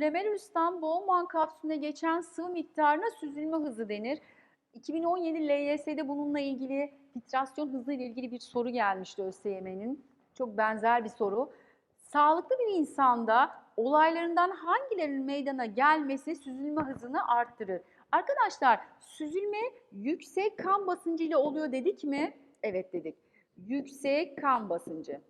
glomerülustan Bowman kapsülüne geçen sıvı miktarına süzülme hızı denir. 2017 LYS'de bununla ilgili titrasyon hızı ile ilgili bir soru gelmişti ÖSYM'nin. Çok benzer bir soru. Sağlıklı bir insanda olaylarından hangilerinin meydana gelmesi süzülme hızını arttırır? Arkadaşlar süzülme yüksek kan basıncı ile oluyor dedik mi? Evet dedik. Yüksek kan basıncı.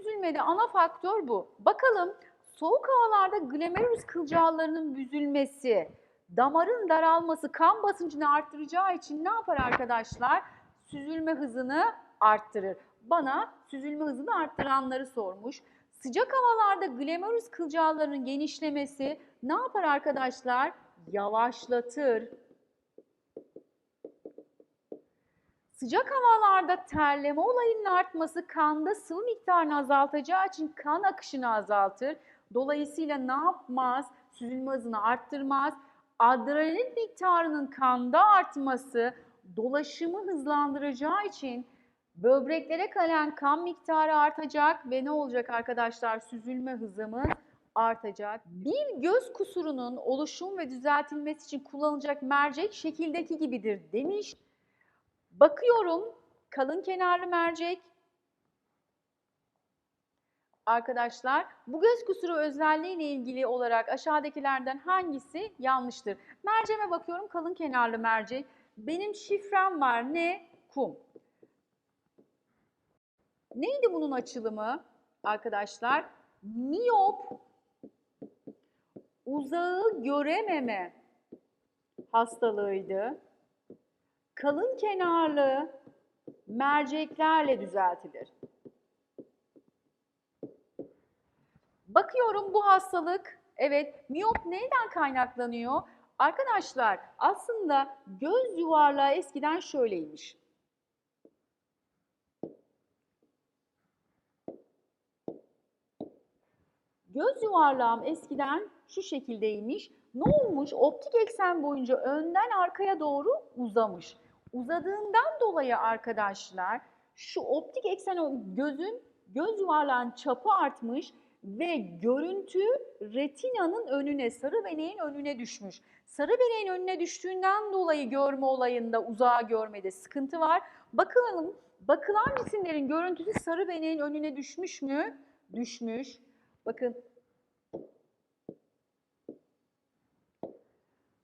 Süzülmede ana faktör bu. Bakalım soğuk havalarda glomerulus kılcallarının büzülmesi, damarın daralması kan basıncını arttıracağı için ne yapar arkadaşlar? Süzülme hızını arttırır. Bana süzülme hızını arttıranları sormuş. Sıcak havalarda glomerulus kılcallarının genişlemesi ne yapar arkadaşlar? Yavaşlatır. Sıcak havalarda terleme olayının artması kanda sıvı miktarını azaltacağı için kan akışını azaltır. Dolayısıyla ne yapmaz? Süzülme hızını arttırmaz. Adrenalin miktarının kanda artması dolaşımı hızlandıracağı için böbreklere kalan kan miktarı artacak ve ne olacak arkadaşlar? Süzülme hızımız artacak. Bir göz kusurunun oluşum ve düzeltilmesi için kullanılacak mercek şekildeki gibidir demiş. Bakıyorum kalın kenarlı mercek. Arkadaşlar bu göz kusuru özelliği ilgili olarak aşağıdakilerden hangisi yanlıştır? Merceme bakıyorum kalın kenarlı mercek. Benim şifrem var ne? Kum. Neydi bunun açılımı arkadaşlar? Miyop uzağı görememe hastalığıydı kalın kenarlı merceklerle düzeltilir. Bakıyorum bu hastalık, evet miyop neyden kaynaklanıyor? Arkadaşlar aslında göz yuvarlağı eskiden şöyleymiş. Göz yuvarlağım eskiden şu şekildeymiş. Ne olmuş? Optik eksen boyunca önden arkaya doğru uzamış. Uzadığından dolayı arkadaşlar şu optik eksen gözün göz yuvarlağın çapı artmış ve görüntü retinanın önüne, sarı beneğin önüne düşmüş. Sarı beneğin önüne düştüğünden dolayı görme olayında uzağa görmede sıkıntı var. Bakalım bakılan cisimlerin görüntüsü sarı beneğin önüne düşmüş mü? Düşmüş. Bakın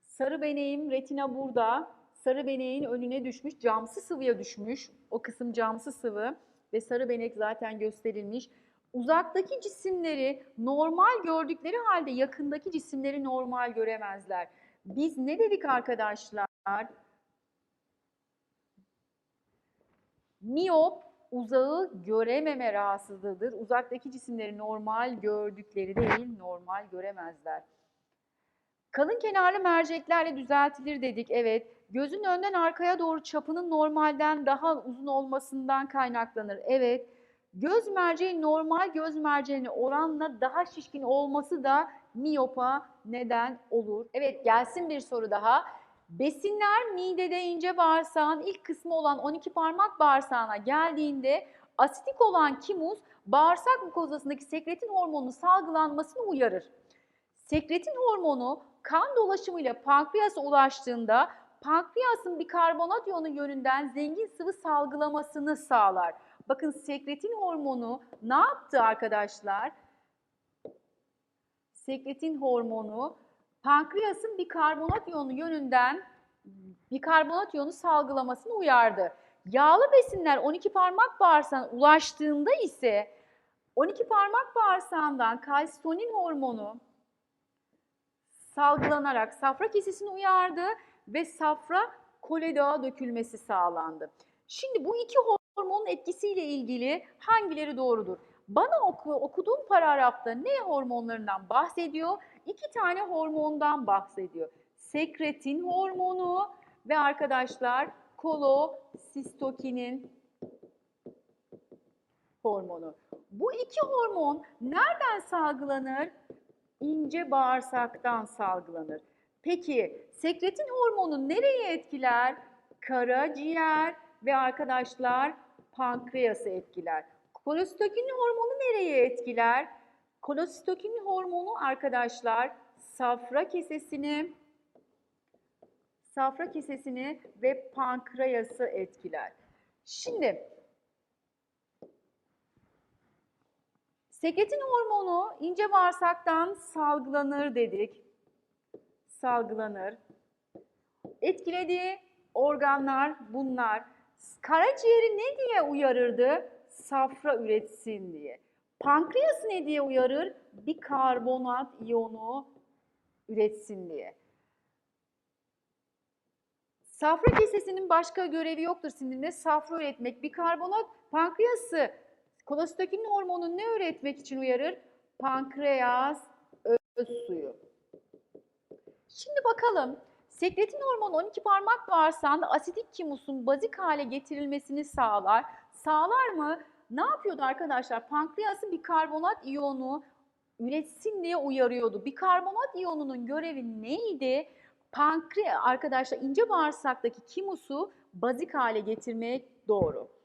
sarı beneğim retina burada. Sarı beneğin önüne düşmüş, camsı sıvıya düşmüş. O kısım camsı sıvı ve sarı benek zaten gösterilmiş. Uzaktaki cisimleri normal gördükleri halde yakındaki cisimleri normal göremezler. Biz ne dedik arkadaşlar? Miyop uzağı görememe rahatsızlığıdır. Uzaktaki cisimleri normal gördükleri değil, normal göremezler. Kalın kenarlı merceklerle düzeltilir dedik. Evet. Gözün önden arkaya doğru çapının normalden daha uzun olmasından kaynaklanır. Evet. Göz merceği normal göz merceğine oranla daha şişkin olması da miyopa neden olur. Evet gelsin bir soru daha. Besinler midede ince bağırsağın ilk kısmı olan 12 parmak bağırsağına geldiğinde asitik olan kimus bağırsak mukozasındaki sekretin hormonunun salgılanmasını uyarır. Sekretin hormonu kan dolaşımıyla pankreasa ulaştığında pankreasın bikarbonat iyonu yönünden zengin sıvı salgılamasını sağlar. Bakın sekretin hormonu ne yaptı arkadaşlar? Sekretin hormonu pankreasın bikarbonat iyonu yönünden bikarbonat iyonu salgılamasını uyardı. Yağlı besinler 12 parmak bağırsağına ulaştığında ise 12 parmak bağırsağından kalsitonin hormonu salgılanarak safra kesesini uyardı ve safra koledoğa dökülmesi sağlandı. Şimdi bu iki hormonun etkisiyle ilgili hangileri doğrudur? Bana oku, okuduğum paragrafta ne hormonlarından bahsediyor? İki tane hormondan bahsediyor. Sekretin hormonu ve arkadaşlar kolosistokinin hormonu. Bu iki hormon nereden salgılanır? İnce bağırsaktan salgılanır. Peki sekretin hormonu nereye etkiler? Karaciğer ve arkadaşlar pankreası etkiler. Kolesitokin hormonu nereye etkiler? Kolesitokin hormonu arkadaşlar safra kesesini safra kesesini ve pankreası etkiler. Şimdi sekretin hormonu ince bağırsaktan salgılanır dedik. Salgılanır. Etkilediği organlar bunlar. Karaciğeri ne diye uyarırdı? Safra üretsin diye. Pankreas ne diye uyarır? Bir karbonat iyonu üretsin diye. Safra kesesinin başka görevi yoktur sindirimde. Safra üretmek. Bikarbonat pankreası kolesitokin hormonu ne üretmek için uyarır? Pankreas öz suyu. Şimdi bakalım. Sekretin hormonu 12 parmak bağırsağında asitik kimusun bazik hale getirilmesini sağlar. Sağlar mı? Ne yapıyordu arkadaşlar? Pankreası bikarbonat iyonu üretsin diye uyarıyordu. Bikarbonat iyonunun görevi neydi? Pankre arkadaşlar ince bağırsaktaki kimusu bazik hale getirmek doğru.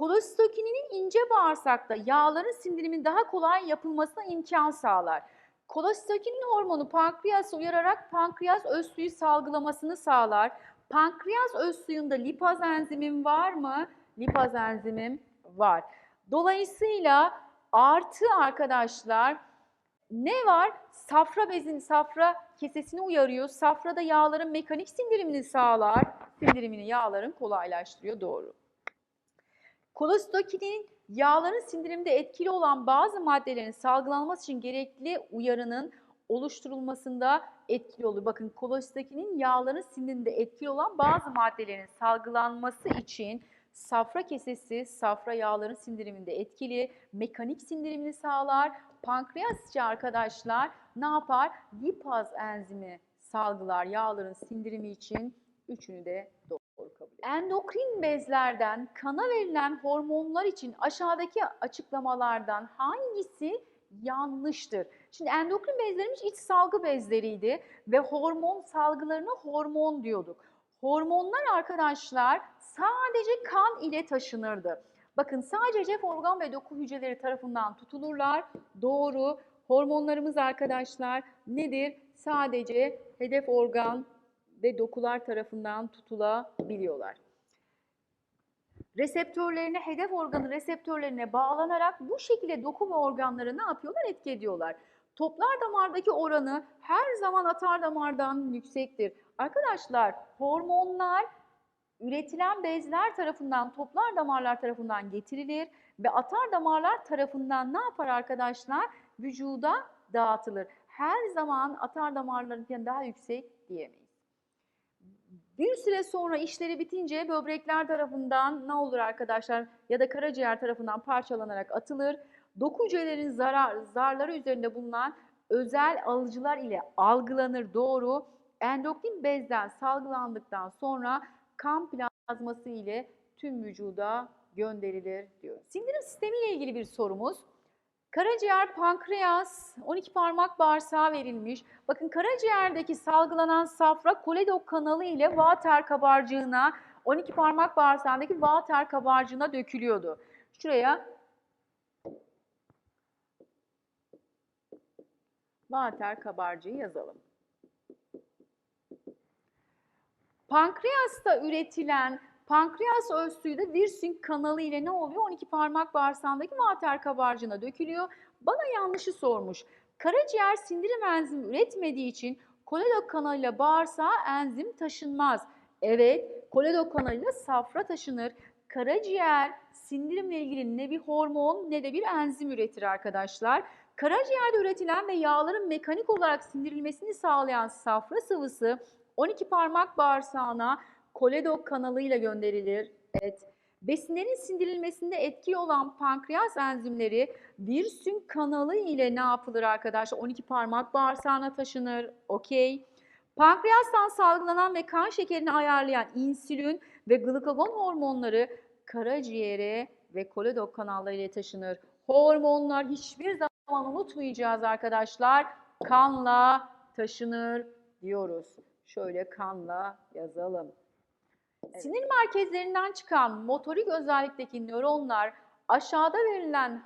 Kolesitokininin ince bağırsakta yağların sindiriminin daha kolay yapılmasına imkan sağlar. Kolesitokinin hormonu pankreası uyararak pankreas öz suyu salgılamasını sağlar. Pankreas öz suyunda lipaz enzimim var mı? Lipaz enzimim var. Dolayısıyla artı arkadaşlar ne var? Safra bezin, safra kesesini uyarıyor. Safrada yağların mekanik sindirimini sağlar. Sindirimini yağların kolaylaştırıyor. Doğru. Kolesitokinin yağların sindirimde etkili olan bazı maddelerin salgılanması için gerekli uyarının oluşturulmasında etkili olur. Bakın kolesitokinin yağların sindirimde etkili olan bazı maddelerin salgılanması için safra kesesi safra yağların sindiriminde etkili, mekanik sindirimini sağlar. Pankreasçı arkadaşlar ne yapar? Lipaz enzimi salgılar yağların sindirimi için üçünü de doğru. Endokrin bezlerden kana verilen hormonlar için aşağıdaki açıklamalardan hangisi yanlıştır? Şimdi endokrin bezlerimiz iç salgı bezleriydi ve hormon salgılarına hormon diyorduk. Hormonlar arkadaşlar sadece kan ile taşınırdı. Bakın sadece organ ve doku hücreleri tarafından tutulurlar. Doğru. Hormonlarımız arkadaşlar nedir? Sadece hedef organ ve dokular tarafından tutulabiliyorlar. Reseptörlerine, hedef organı reseptörlerine bağlanarak bu şekilde doku ve organları ne yapıyorlar? Etki ediyorlar. Toplar damardaki oranı her zaman atar damardan yüksektir. Arkadaşlar hormonlar üretilen bezler tarafından, toplar damarlar tarafından getirilir ve atar damarlar tarafından ne yapar arkadaşlar? Vücuda dağıtılır. Her zaman atar damarlarınkinden daha yüksek diyemeyiz. Bir süre sonra işleri bitince böbrekler tarafından ne olur arkadaşlar ya da karaciğer tarafından parçalanarak atılır. Doku hücrelerin zarar, zarları üzerinde bulunan özel alıcılar ile algılanır doğru. Endokrin bezden salgılandıktan sonra kan plazması ile tüm vücuda gönderilir diyor. Sindirim sistemi ile ilgili bir sorumuz. Karaciğer, pankreas, 12 parmak bağırsağı verilmiş. Bakın karaciğerdeki salgılanan safra koledok kanalı ile vater kabarcığına, 12 parmak bağırsağındaki vater kabarcığına dökülüyordu. Şuraya vater kabarcığı yazalım. Pankreasta üretilen pankreas suyu da Wirsing kanalı ile ne oluyor? 12 parmak bağırsağındaki vater kabarcığına dökülüyor. Bana yanlışı sormuş. Karaciğer sindirim enzimi üretmediği için koledok kanalıyla bağırsağa enzim taşınmaz. Evet, koledok kanalıyla safra taşınır. Karaciğer sindirimle ilgili ne bir hormon ne de bir enzim üretir arkadaşlar. Karaciğerde üretilen ve yağların mekanik olarak sindirilmesini sağlayan safra sıvısı 12 parmak bağırsağına koledok kanalıyla gönderilir. Evet. Besinlerin sindirilmesinde etkili olan pankreas enzimleri Wirsung kanalı ile ne yapılır arkadaşlar? 12 parmak bağırsağına taşınır. Okey. Pankreastan salgılanan ve kan şekerini ayarlayan insülin ve glikagon hormonları karaciğere ve koledok kanalları ile taşınır. Hormonlar hiçbir zaman unutmayacağız arkadaşlar. Kanla taşınır diyoruz. Şöyle kanla yazalım. Sinir merkezlerinden çıkan motorik özellikteki nöronlar aşağıda verilen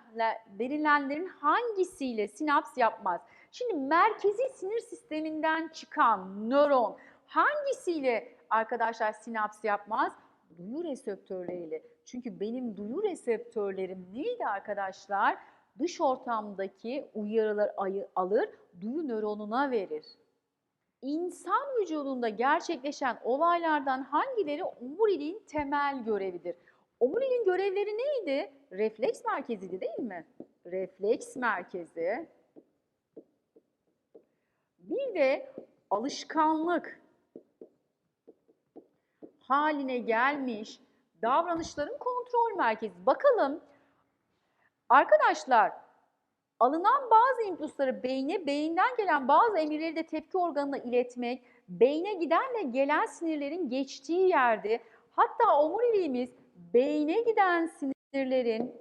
verilenlerin hangisiyle sinaps yapmaz? Şimdi merkezi sinir sisteminden çıkan nöron hangisiyle arkadaşlar sinaps yapmaz? Duyu reseptörleriyle. Çünkü benim duyu reseptörlerim neydi arkadaşlar? Dış ortamdaki uyarılar alır, duyu nöronuna verir. İnsan vücudunda gerçekleşen olaylardan hangileri omuriliğin temel görevidir? Omuriliğin görevleri neydi? Refleks merkeziydi değil mi? Refleks merkezi. Bir de alışkanlık haline gelmiş davranışların kontrol merkezi. Bakalım arkadaşlar alınan bazı impulsları beyne, beyinden gelen bazı emirleri de tepki organına iletmek, beyne giden ve gelen sinirlerin geçtiği yerde hatta omuriliğimiz beyne giden sinirlerin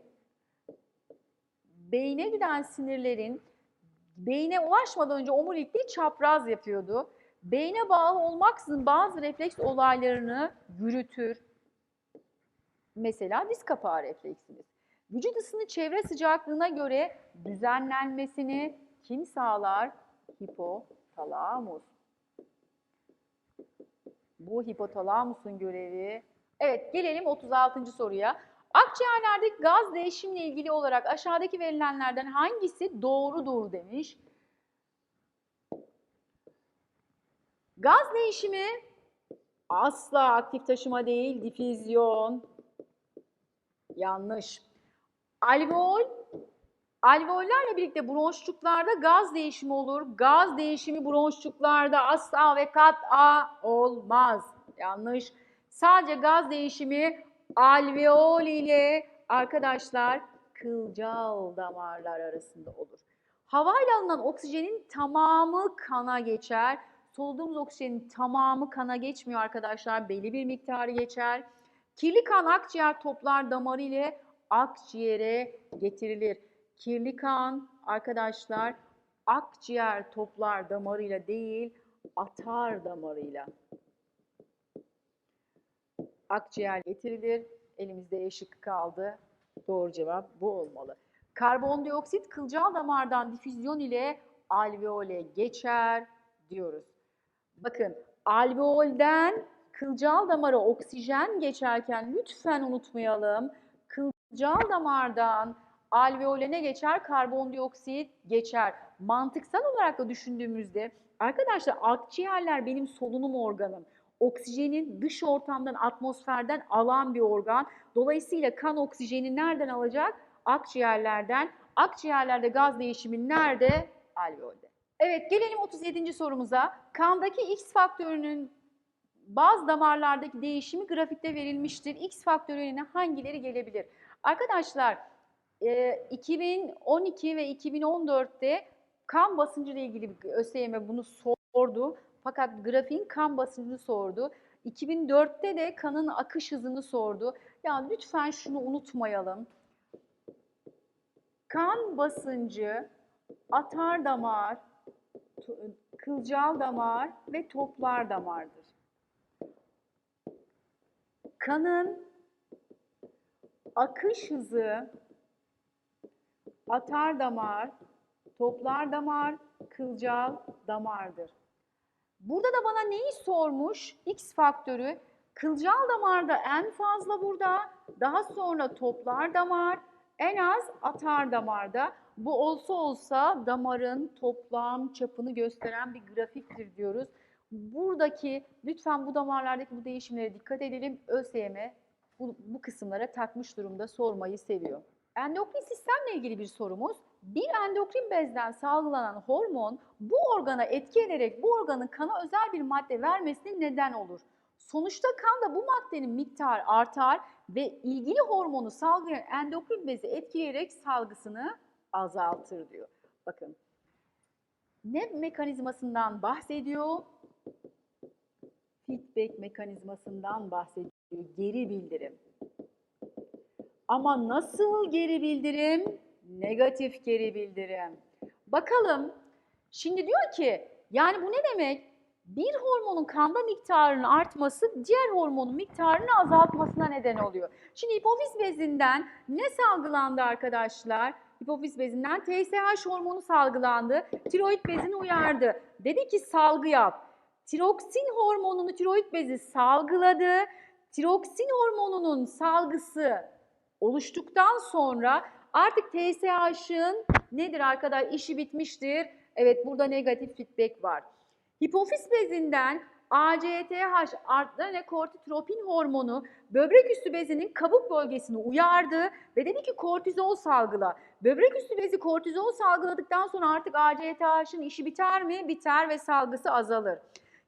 beyne giden sinirlerin beyne ulaşmadan önce omurilik değil çapraz yapıyordu. Beyne bağlı olmaksızın bazı refleks olaylarını yürütür. Mesela diz kapağı refleksimiz. Vücut ısının çevre sıcaklığına göre düzenlenmesini kim sağlar? Hipotalamus. Bu hipotalamusun görevi. Evet gelelim 36. soruya. Akciğerlerdeki gaz değişimle ilgili olarak aşağıdaki verilenlerden hangisi doğrudur demiş. Gaz değişimi asla aktif taşıma değil, difüzyon. Yanlış. Alveol, alveollerle birlikte bronşçuklarda gaz değişimi olur. Gaz değişimi bronşçuklarda asla ve kat'a olmaz. Yanlış. Sadece gaz değişimi alveol ile arkadaşlar kılcal damarlar arasında olur. Havayla alınan oksijenin tamamı kana geçer. Soluduğumuz oksijenin tamamı kana geçmiyor arkadaşlar. Belli bir miktarı geçer. Kirli kan akciğer toplar damarı ile akciğere getirilir. Kirli kan arkadaşlar akciğer toplar damarıyla değil atar damarıyla akciğer getirilir. Elimizde E kaldı. Doğru cevap bu olmalı. Karbondioksit kılcal damardan difüzyon ile alveole geçer diyoruz. Bakın alveolden kılcal damara oksijen geçerken lütfen unutmayalım. Kılcal damardan alveole ne geçer? Karbondioksit geçer. Mantıksal olarak da düşündüğümüzde arkadaşlar akciğerler benim solunum organım. Oksijenin dış ortamdan, atmosferden alan bir organ. Dolayısıyla kan oksijeni nereden alacak? Akciğerlerden. Akciğerlerde gaz değişimi nerede? Alveolde. Evet gelelim 37. sorumuza. Kandaki X faktörünün bazı damarlardaki değişimi grafikte verilmiştir. X faktörüne hangileri gelebilir? Arkadaşlar e, 2012 ve 2014'te kan basıncı ile ilgili ÖSYM bunu sordu. Fakat grafiğin kan basıncını sordu. 2004'te de kanın akış hızını sordu. Ya lütfen şunu unutmayalım. Kan basıncı, atar damar, kılcal damar ve toplar damardır. Kanın akış hızı, atar damar, toplar damar, kılcal damardır. Burada da bana neyi sormuş? X faktörü. Kılcal damarda en fazla burada, daha sonra toplar damar, en az atar damarda. Bu olsa olsa damarın toplam çapını gösteren bir grafiktir diyoruz. Buradaki, lütfen bu damarlardaki bu değişimlere dikkat edelim. ÖSYM bu, bu kısımlara takmış durumda sormayı seviyor. Endokrin sistemle ilgili bir sorumuz. Bir endokrin bezden salgılanan hormon bu organa etki ederek bu organın kana özel bir madde vermesine neden olur. Sonuçta kanda bu maddenin miktarı artar ve ilgili hormonu salgılayan endokrin bezi etkileyerek salgısını azaltır diyor. Bakın ne mekanizmasından bahsediyor? Feedback mekanizmasından bahsediyor. Geri bildirim. Ama nasıl geri bildirim? Negatif geri bildirim. Bakalım. Şimdi diyor ki yani bu ne demek? bir hormonun kanda miktarının artması diğer hormonun miktarını azaltmasına neden oluyor. Şimdi hipofiz bezinden ne salgılandı arkadaşlar? Hipofiz bezinden TSH hormonu salgılandı. Tiroid bezini uyardı. Dedi ki salgı yap. Tiroksin hormonunu tiroid bezi salgıladı. Tiroksin hormonunun salgısı oluştuktan sonra artık TSH'ın nedir arkadaşlar işi bitmiştir. Evet burada negatif feedback var. Hipofiz bezinden ACTH arttıran kortitropin hormonu böbrek üstü bezinin kabuk bölgesini uyardı ve dedi ki kortizol salgıla. Böbrek üstü bezi kortizol salgıladıktan sonra artık ACTH'ın işi biter mi? Biter ve salgısı azalır.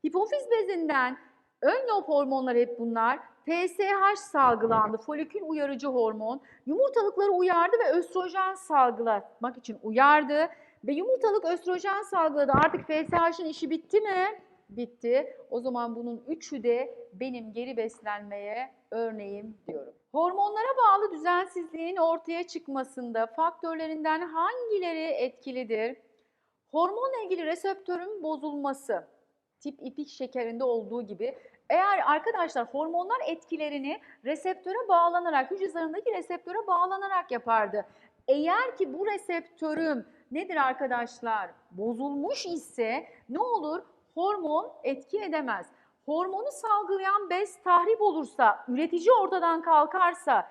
Hipofiz bezinden ön lob hormonları hep bunlar. TSH salgılandı, folikül uyarıcı hormon. Yumurtalıkları uyardı ve östrojen salgılatmak için uyardı. Ve yumurtalık östrojen salgıladı. Artık FSH'ın işi bitti mi? Bitti. O zaman bunun üçü de benim geri beslenmeye örneğim diyorum. Hormonlara bağlı düzensizliğin ortaya çıkmasında faktörlerinden hangileri etkilidir? Hormonla ilgili reseptörün bozulması, tip ipik şekerinde olduğu gibi eğer arkadaşlar hormonlar etkilerini reseptöre bağlanarak, hücre zarındaki reseptöre bağlanarak yapardı. Eğer ki bu reseptörüm nedir arkadaşlar? Bozulmuş ise ne olur? Hormon etki edemez. Hormonu salgılayan bez tahrip olursa, üretici ortadan kalkarsa,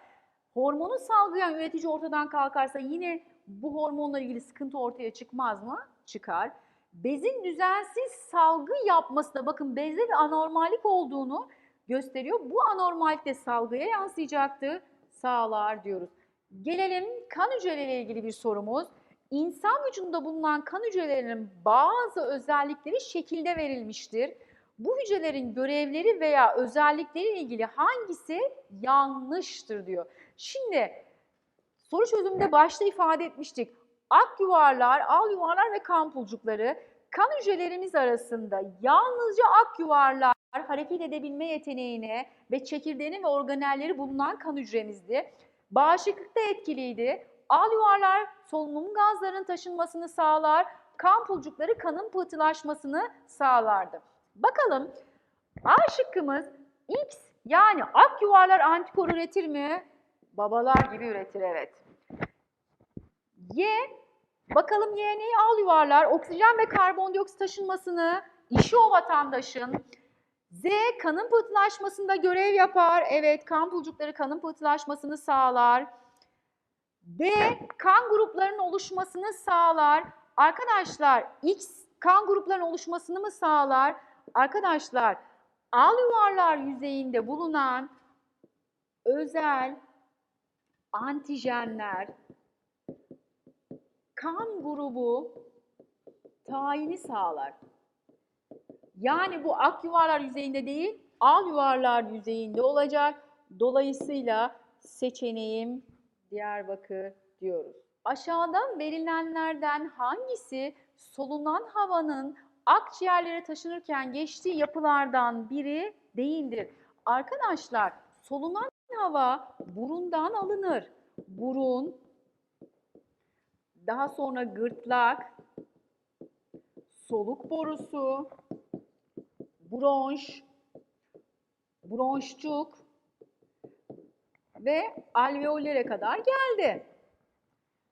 hormonu salgılayan üretici ortadan kalkarsa yine bu hormonla ilgili sıkıntı ortaya çıkmaz mı? Çıkar. Bezin düzensiz salgı yapması da bakın bezde bir anormallik olduğunu gösteriyor. Bu anormallik de salgıya yansıyacaktı. Sağlar diyoruz. Gelelim kan hücreleriyle ilgili bir sorumuz. İnsan vücudunda bulunan kan hücrelerinin bazı özellikleri şekilde verilmiştir. Bu hücrelerin görevleri veya özellikleri ile ilgili hangisi yanlıştır diyor. Şimdi soru çözümünde başta ifade etmiştik. Ak yuvarlar, al yuvarlar ve kan pulcukları kan hücrelerimiz arasında yalnızca ak yuvarlar hareket edebilme yeteneğine ve çekirdeğinin ve organelleri bulunan kan hücremizdi. Bağışıklıkta etkiliydi. Al yuvarlar solunum gazlarının taşınmasını sağlar, kan pulcukları kanın pıhtılaşmasını sağlardı. Bakalım A şıkkımız X yani ak yuvarlar antikor üretir mi? Babalar gibi üretir evet. Y bakalım Y neyi al yuvarlar? Oksijen ve karbondioksit taşınmasını işi o vatandaşın. Z kanın pıhtılaşmasında görev yapar. Evet kan pulcukları kanın pıhtılaşmasını sağlar. D kan gruplarının oluşmasını sağlar. Arkadaşlar X kan gruplarının oluşmasını mı sağlar? Arkadaşlar al yuvarlar yüzeyinde bulunan özel antijenler kan grubu tayini sağlar. Yani bu ak yuvarlar yüzeyinde değil, al yuvarlar yüzeyinde olacak. Dolayısıyla seçeneğim Diyarbakır diyoruz. Aşağıdan verilenlerden hangisi solunan havanın akciğerlere taşınırken geçtiği yapılardan biri değildir? Arkadaşlar solunan hava burundan alınır. Burun, daha sonra gırtlak, soluk borusu, bronş, bronşçuk ve alveollere kadar geldi.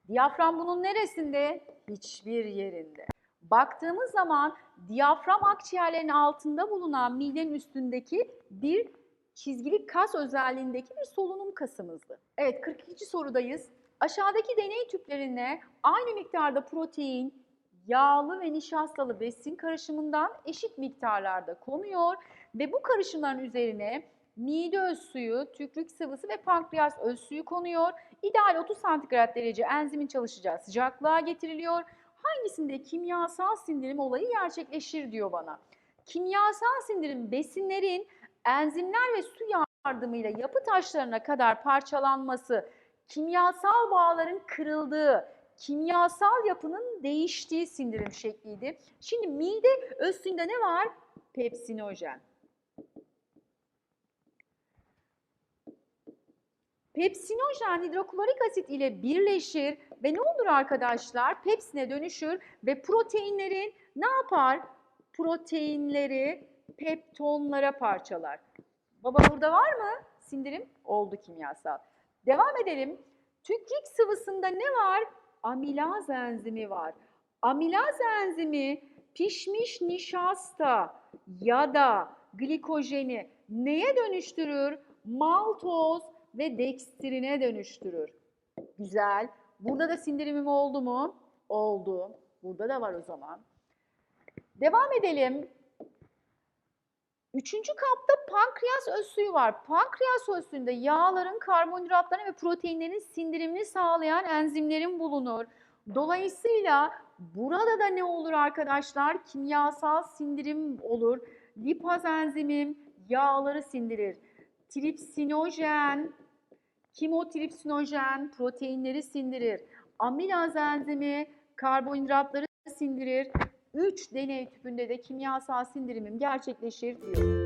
Diyafram bunun neresinde? Hiçbir yerinde. Baktığımız zaman diyafram akciğerlerin altında bulunan midenin üstündeki bir çizgili kas özelliğindeki bir solunum kasımızdı. Evet 42. sorudayız. Aşağıdaki deney tüplerine aynı miktarda protein, yağlı ve nişastalı besin karışımından eşit miktarlarda konuyor ve bu karışımların üzerine mide öz suyu, tükürük sıvısı ve pankreas öz suyu konuyor. İdeal 30 santigrat derece enzimin çalışacağı sıcaklığa getiriliyor. Hangisinde kimyasal sindirim olayı gerçekleşir diyor bana. Kimyasal sindirim besinlerin enzimler ve su yardımıyla yapı taşlarına kadar parçalanması, kimyasal bağların kırıldığı, kimyasal yapının değiştiği sindirim şekliydi. Şimdi mide öz suyunda ne var? Pepsinojen. Pepsinojen hidroklorik asit ile birleşir ve ne olur arkadaşlar? Pepsine dönüşür ve proteinlerin ne yapar? proteinleri peptonlara parçalar. Baba burada var mı? Sindirim oldu kimyasal. Devam edelim. Tükürük sıvısında ne var? Amilaz enzimi var. Amilaz enzimi pişmiş nişasta ya da glikojeni neye dönüştürür? Maltoz ve dekstrine dönüştürür. Güzel. Burada da sindirimim oldu mu? Oldu. Burada da var o zaman. Devam edelim. Üçüncü kapta pankreas öz suyu var. Pankreas öz suyunda yağların, karbonhidratların ve proteinlerin sindirimini sağlayan enzimlerin bulunur. Dolayısıyla burada da ne olur arkadaşlar? Kimyasal sindirim olur. Lipaz enzimim yağları sindirir. Tripsinojen, kimotripsinojen proteinleri sindirir. Amilaz enzimi karbonhidratları sindirir. 3 deney tüpünde de kimyasal sindirimim gerçekleşir diyor.